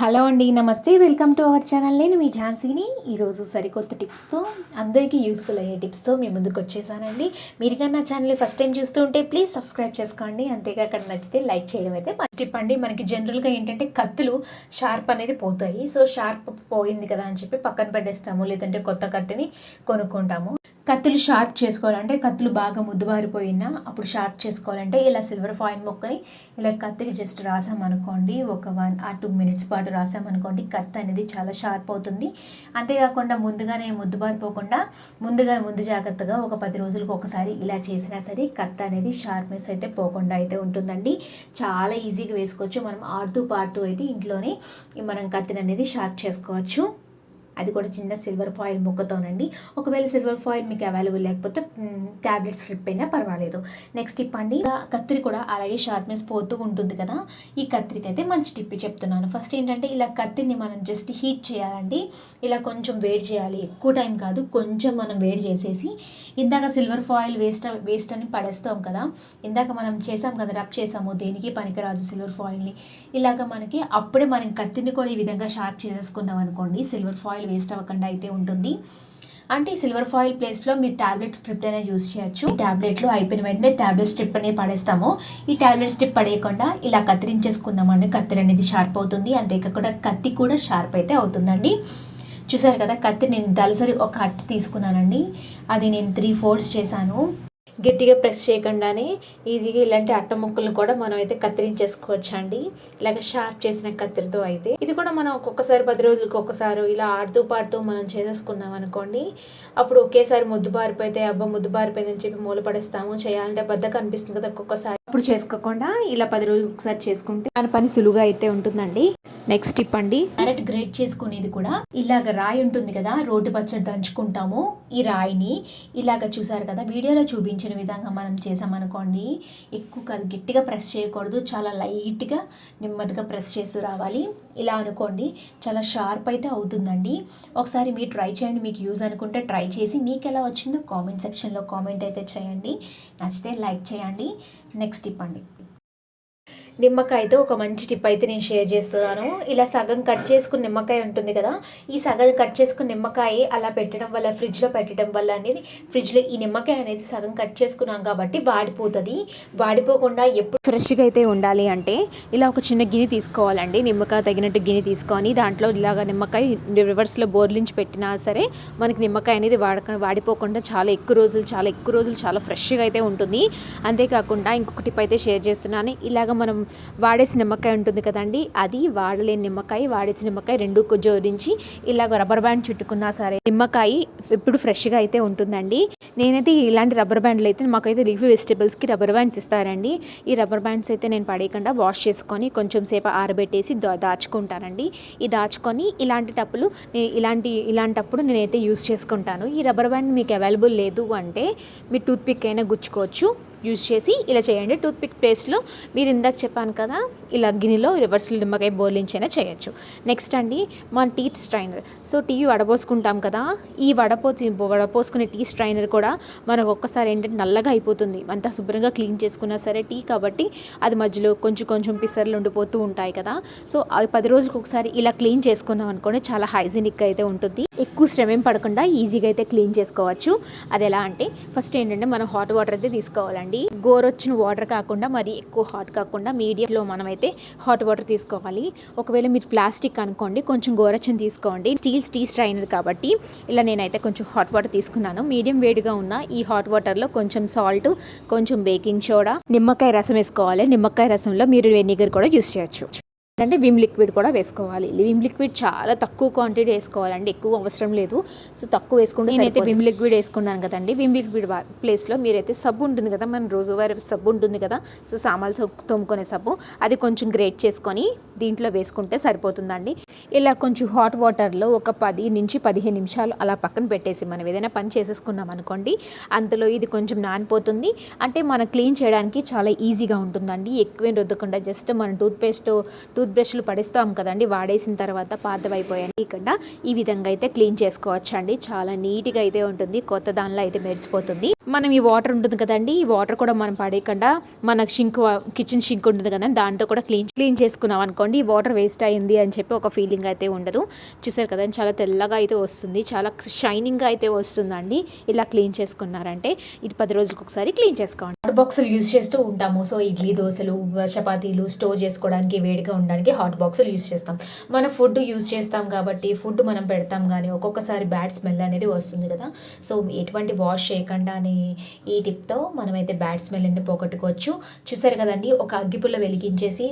Hello అండి నమస్తే. Welcome to our channel. నేను మీ ఝాన్సీని. ఈరోజు సరికొత్త టిప్స్తో అందరికీ యూస్ఫుల్ అయ్యే టిప్స్తో మీ ముందుకు వచ్చేసానండి. మీరుగా నా ఛానల్ ఫస్ట్ టైం చూస్తూ ఉంటే ప్లీజ్ సబ్స్క్రైబ్ చేసుకోండి. అంతేకాక నచ్చితే లైక్ చేయడం అయితే ఫస్ట్ టిప్ అండి మనకి జనరల్గా ఏంటంటే కత్తులు షార్ప్ అనేది పోతాయి. సో షార్ప్ పోయింది కదా అని చెప్పి పక్కన పెట్టేస్తాము లేదంటే కొత్త కత్తిని కొనుక్కుంటాము. కత్తులు షార్ప్ చేసుకోవాలంటే కత్తులు బాగా ముద్దుబారిపోయినా అప్పుడు షార్ప్ చేసుకోవాలంటే ఇలా సిల్వర్ ఫాయిల్ మొక్కని ఇలా కత్తికి జస్ట్ రాసామనుకోండి ఒక వన్ ఆర్ టూ మినిట్స్ పాటు రాసామనుకోండి కత్తి అనేది చాలా షార్ప్ అవుతుంది. అంతేకాకుండా ముందుగానే ముద్దుబారిపోకుండా ముందుగా ముందు జాగ్రత్తగా ఒక పది రోజులకు ఒకసారి ఇలా చేసినా సరే కత్తి అనేది షార్ప్నెస్ అయితే పోకుండా అయితే ఉంటుందండి. చాలా ఈజీగా వేసుకోవచ్చు. మనం ఆడుతూ పాడుతూ అయితే ఇంట్లోనే మనం కత్తిని అనేది షార్ప్ చేసుకోవచ్చు. అది కూడా చిన్న సిల్వర్ ఫాయిల్ ముక్కతోనండి. ఒకవేళ సిల్వర్ ఫాయిల్ మీకు అవైలబుల్ లేకపోతే ట్యాబ్లెట్ స్ట్రిప్ అయినా పర్వాలేదు. నెక్స్ట్ టిప్ అండి కత్తిరి కూడా అలాగే షార్ప్నెస్ పోతూ ఉంటుంది కదా ఈ కత్తిరికి అయితే మంచి టిప్ చెప్తున్నాను. ఫస్ట్ ఏంటంటే ఇలా కత్తిని మనం జస్ట్ హీట్ చేయాలండి. ఇలా కొంచెం వేడి చేయాలి. ఎక్కువ టైం కాదు కొంచెం మనం వేడి చేసేసి ఇందాక సిల్వర్ ఫాయిల్ వేస్ట్ వేస్ట్ అని పడేస్తాం కదా ఇందాక మనం చేసాం కదా రబ్ చేసాము దేనికి పనికిరాదు సిల్వర్ ఫాయిల్ని ఇలాగ మనకి అప్పుడే మనం కత్తిని కూడా ఈ విధంగా షార్ప్ చేసేసుకున్నాం అనుకోండి సిల్వర్ ఫాయిల్ వేస్ట్ అవ్వకుండా అయితే ఉంటుంది. అంటే ఈ సిల్వర్ ఫాయిల్ ప్లేస్లో మీరు టాబ్లెట్ స్ట్రిప్ అయినా యూస్ చేయొచ్చు. ట్యాబ్లెట్లో అయిపోయిన వెంటనే ట్యాబ్లెట్ స్ట్రిప్ అనేది పడేస్తాము. ఈ టాబ్లెట్ స్ట్రిప్ పడేయకుండా ఇలా కత్తిరించేసుకున్నామని కత్తిరి అనేది షార్ప్ అవుతుంది. అంతేకాకుండా కత్తి కూడా షార్ప్ అయితే అవుతుందండి. చూసారు కదా కత్తి నేను దళసరి ఒక అట్ట తీసుకున్నానండి. అది నేను త్రీ ఫోల్డ్స్ చేశాను. గట్టిగా ప్రెస్ చేయకుండానే ఈజీగా ఇలాంటి అట్ట ముక్కలను కూడా మనం అయితే కత్తిరించేసుకోవచ్చు అండి ఇలాగ షార్ప్ చేసిన కత్తిరితో అయితే. ఇది కూడా మనం ఒక్కొక్కసారి పది రోజులకు ఒక్కసారి ఇలా ఆడుతూ పాడుతూ మనం చేసేసుకున్నాం అనుకోండి అప్పుడు ఒకేసారి ముద్దు బారిపోతే అబ్బా ముద్దు పారిపోయిందని అని చెప్పి మూలపడేస్తాము చేయాలంటే బద్దగా కనిపిస్తుంది కదా ఒక్కొక్కసారి. అప్పుడు చేసుకోకుండా ఇలా పది రోజులు ఒకసారి చేసుకుంటే మన పని సులువుగా అయితే ఉంటుందండి. నెక్స్ట్ టిప్ అండి. క్యారెట్ గ్రేట్ చేసుకునేది కూడా ఇలాగ రాయి ఉంటుంది కదా రోడ్డు పచ్చడి దంచుకుంటాము ఈ రాయిని. ఇలాగ చూసారు కదా వీడియోలో చూపించిన విధంగా మనం చేసామనుకోండి ఎక్కువ కాదు గట్టిగా ప్రెస్ చేయకూడదు చాలా లైట్గా నెమ్మదిగా ప్రెస్ చేస్తూ రావాలి. ఇలా అనుకోండి చాలా షార్ప్ అయితే అవుతుందండి. ఒకసారి మీరు ట్రై చేయండి మీకు యూజ్ అనుకుంటే ట్రై చేసి మీకు ఎలా వచ్చిందో కామెంట్ సెక్షన్లో కామెంట్ అయితే చేయండి. నచ్చితే లైక్ చేయండి. నెక్స్ట్ టిప్ అండి. నిమ్మకాయతో ఒక మంచి టిప్ అయితే నేను షేర్ చేస్తున్నాను. ఇలా సగం కట్ చేసుకున్న నిమ్మకాయ ఉంటుంది కదా ఈ సగం కట్ చేసుకున్న నిమ్మకాయ అలా పెట్టడం వల్ల ఫ్రిడ్జ్లో పెట్టడం వల్ల అనేది ఫ్రిడ్జ్లో ఈ నిమ్మకాయ అనేది సగం కట్ చేసుకున్నాం కాబట్టి వాడిపోతుంది. వాడిపోకుండా ఎప్పుడు ఫ్రెష్గా అయితే ఉండాలి అంటే ఇలా ఒక చిన్న గిన్నె తీసుకోవాలండి. నిమ్మకాయ తగినట్టు గిన్నె తీసుకొని దాంట్లో ఇలాగ నిమ్మకాయ రివర్స్లో బోర్లించి పెట్టినా సరే మనకి నిమ్మకాయ అనేది వాడక వాడిపోకుండా చాలా ఎక్కువ రోజులు చాలా ఎక్కువ రోజులు చాలా ఫ్రెష్గా అయితే ఉంటుంది. అంతేకాకుండా ఇంకొక టిప్ అయితే షేర్ చేస్తున్నాను. ఇలాగ మనం వాడేసి నిమ్మకాయ ఉంటుంది కదండి. అది వాడలేని నిమ్మకాయ వాడేసి నిమ్మకాయ రెండు జోడించి ఇలాగ రబ్బర్ బ్యాండ్ చుట్టుకున్నా సరే నిమ్మకాయ ఎప్పుడు ఫ్రెష్గా అయితే ఉంటుందండి. నేనైతే ఇలాంటి రబ్బర్ బ్యాండ్లు అయితే మాకైతే లీఫీ వెజిటేబుల్స్కి రబ్బర్ బ్యాండ్స్ ఇస్తారండి. ఈ రబ్బర్ బ్యాండ్స్ అయితే నేను పడేయకుండా వాష్ చేసుకొని కొంచెం సేపు ఆరబెట్టేసి దా దాచుకుంటానండి. ఈ దాచుకొని ఇలాంటి టప్పులు ఇలాంటి ఇలాంటప్పుడు నేనైతే యూస్ చేసుకుంటాను. ఈ రబ్బర్ బ్యాండ్ మీకు అవైలబుల్ లేదు అంటే మీరు టూత్ పిక్ అయినా గుచ్చుకోవచ్చు. యూజ్ చేసి ఇలా చేయండి. టూత్పిక్ ప్లేస్లో మీరు ఇందాక చెప్పాను కదా ఇలా గిన్నెలో రివర్స్లో నిమ్మకాయ బోర్లించైనా చేయొచ్చు. నెక్స్ట్ అండి మన టీ స్ట్రైనర్. సో టీ వడపోసుకుంటాం కదా ఈ వడపోసి వడపోసుకునే టీ స్ట్రైనర్ కూడా మనకు ఒక్కసారి ఏంటంటే నల్లగా అయిపోతుంది. అంతా శుభ్రంగా క్లీన్ చేసుకున్నా సరే టీ కాబట్టి అది మధ్యలో కొంచెం కొంచెం పిసర్లు ఉండిపోతూ ఉంటాయి కదా. సో అవి పది రోజులకు ఒకసారి ఇలా క్లీన్ చేసుకున్నాం అనుకోండి చాలా హైజీనిక్గా అయితే ఉంటుంది. ఎక్కువ శ్రమ ఏం పడకుండా ఈజీగా అయితే క్లీన్ చేసుకోవచ్చు. అది ఎలా అంటే ఫస్ట్ ఏంటంటే మనం హాట్ వాటర్ అయితే తీసుకోవాలండి. గోరొచ్చిన వాటర్ కాకుండా మరి ఎక్కువ హాట్ కాకుండా మీడియంలో మనమైతే హాట్ వాటర్ తీసుకోవాలి. ఒకవేళ మీరు ప్లాస్టిక్ అనుకోండి కొంచెం గోరచ్చని తీసుకోండి. స్టీల్ స్టీ స్ట్రైనర్ కాబట్టి ఇలా నేనైతే కొంచెం హాట్ వాటర్ తీసుకున్నాను. మీడియం వేడిగా ఉన్న ఈ హాట్ వాటర్లో కొంచెం సాల్ట్ కొంచెం బేకింగ్ సోడా నిమ్మకాయ రసం వేసుకోవాలి. నిమ్మకాయ రసంలో మీరు వెనిగర్ కూడా యూస్ చేయొచ్చు. అంటే విమ్ లిక్విడ్ కూడా వేసుకోవాలి. విమ్ లిక్విడ్ చాలా తక్కువ క్వాంటిటీ వేసుకోవాలండి. ఎక్కువ అవసరం లేదు. సో తక్కువ వేసుకుంటే నేనైతే విమ్ లిక్విడ్ వేసుకున్నాను కదండి. విమ్ లిక్విడ్ ప్లేస్లో మీరైతే సబ్బు ఉంటుంది కదా మన రోజువారీ సబ్బు ఉంటుంది కదా సో సామాన్లు సబ్బు తోముకునే సబ్బు అది కొంచెం గ్రేట్ చేసుకొని దీంట్లో వేసుకుంటే సరిపోతుందండి. ఇలా కొంచెం హాట్ వాటర్లో ఒక పది నుంచి పదిహేను నిమిషాలు అలా పక్కన పెట్టేసి మనం ఏదైనా పని చేసేసుకున్నాం అనుకోండి అందులో ఇది కొంచెం నానిపోతుంది. అంటే మనం క్లీన్ చేయడానికి చాలా ఈజీగా ఉంటుందండి. ఎక్కువేం రుద్దకుండా జస్ట్ మనం టూత్ పేస్ట్ టూత్ టూత్ బ్రష్లు పడేస్తాం కదండి వాడేసిన తర్వాత పాతవైపోయాయి. ఇక్కడ ఈ విధంగా అయితే క్లీన్ చేసుకోవచ్చు అండి చాలా నీట్గా అయితే ఉంటుంది. కొత్త దానిలో అయితే మెరిసిపోతుంది. మనం ఈ వాటర్ ఉంటుంది కదండి ఈ వాటర్ కూడా మనం పడేయకుండా మన షింక్ కిచెన్ షింక్ ఉంటుంది కదండి దాంతో కూడా క్లీన్ క్లీన్ చేసుకున్నాం అనుకోండి ఈ వాటర్ వేస్ట్ అయింది అని చెప్పి ఒక ఫీలింగ్ అయితే ఉండదు. చూసారు కదండి చాలా తెల్లగా అయితే వస్తుంది చాలా షైనింగ్గా అయితే వస్తుందండి. ఇలా క్లీన్ చేసుకున్నారంటే ఇది పది రోజులకు ఒకసారి క్లీన్ చేసుకోండి. వాటర్ బాక్సులు యూజ్ చేస్తూ ఉంటాము. సో ఇడ్లీ దోశలు చపాతీలు స్టోర్ చేసుకోవడానికి వేడిగా ఉండాలి ఉండడానికి హాట్ బాక్సులు యూస్ చేస్తాం. మనం ఫుడ్ యూస్ చేస్తాం కాబట్టి ఫుడ్ మనం పెడతాం కానీ ఒక్కొక్కసారి బ్యాడ్ స్మెల్ అనేది వస్తుంది కదా. సో ఎటువంటి వాష్ చేయకుండా అని ఈ టిప్తో మనమైతే బ్యాడ్ స్మెల్ని పోగొట్టుకోవచ్చు. చూసారు కదండి ఒక అగ్గిపుల్ల వెలిగించేసి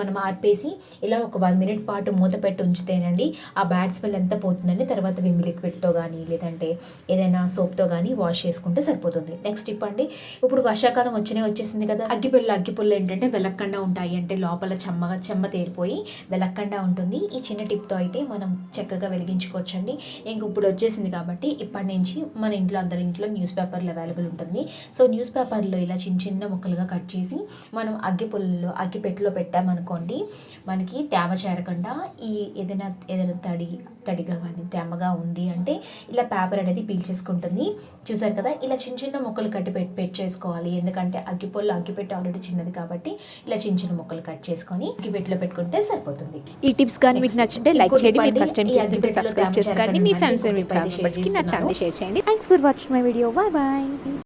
మనం ఆర్పేసి ఇలా ఒక వన్ మినిట్ పాటు మూత పెట్టి ఉంచితేనండి ఆ బ్యాడ్ స్మెల్ ఎంత పోతుందండి తర్వాత విమ్ లిక్విడ్తో కానీ లేదంటే ఏదైనా సోప్తో కానీ వాష్ చేసుకుంటే సరిపోతుంది. నెక్స్ట్ టిప్ అండి ఇప్పుడు వర్షాకాలం వచ్చినే వచ్చేసింది కదా. అగ్గిపుల్ల అగ్గిపుల్ల ఏంటంటే వెలక్కండా ఉంటాయి అంటే లోపల చెమ్మగా చెమ్మ తేరిపోయి వెలక్కండా ఉంటుంది. ఈ చిన్న టిప్తో అయితే మనం చక్కగా వెలిగించుకోవచ్చు అండి ఇంక ఇప్పుడు వచ్చేసింది కాబట్టి ఇప్పటి నుంచి మన ఇంట్లో అందరి ఇంట్లో న్యూస్ పేపర్లు అవైలబుల్ ఉంటుంది. సో న్యూస్ పేపర్లో ఇలా చిన్న చిన్న ముక్కలుగా కట్ చేసి మనం అగ్గి పుల్లలో అగ్గి పెట్టెలో పెట్టామనుకోండి మనకి తేమ చేరకుండా ఈ ఏదైనా ఏదైనా తడి తడిగా కానీ తేమగా ఉంది అంటే ఇలా పేపర్ అనేది పీల్చేసుకుంటుంది. చూసారు కదా ఇలా చిన్న చిన్న ముక్కలు కట్టి పెట్టి పెట్టి చేసుకోవాలి. ఎందుకంటే అగ్గిపొల్లు అగ్గిపెట్టి ఆల్రెడీ చిన్నది కాబట్టి ఇలా చిన్న చిన్న ముక్కలు కట్ చేసుకొని అగ్గిపెట్టెలో పెట్టుకుంటే సరిపోతుంది. ఈ టిప్స్ కానీ మీకు నచ్చింటే లైక్ చేయండి మీరు. ఫస్ట్ టైం చూస్తుంటే సబ్స్క్రైబ్ చేసుకోండి మీ ఫ్యామిలీ మెంబర్స్కి నా ఛానల్ షేర్ చేయండి. Thanks for watching my video bye bye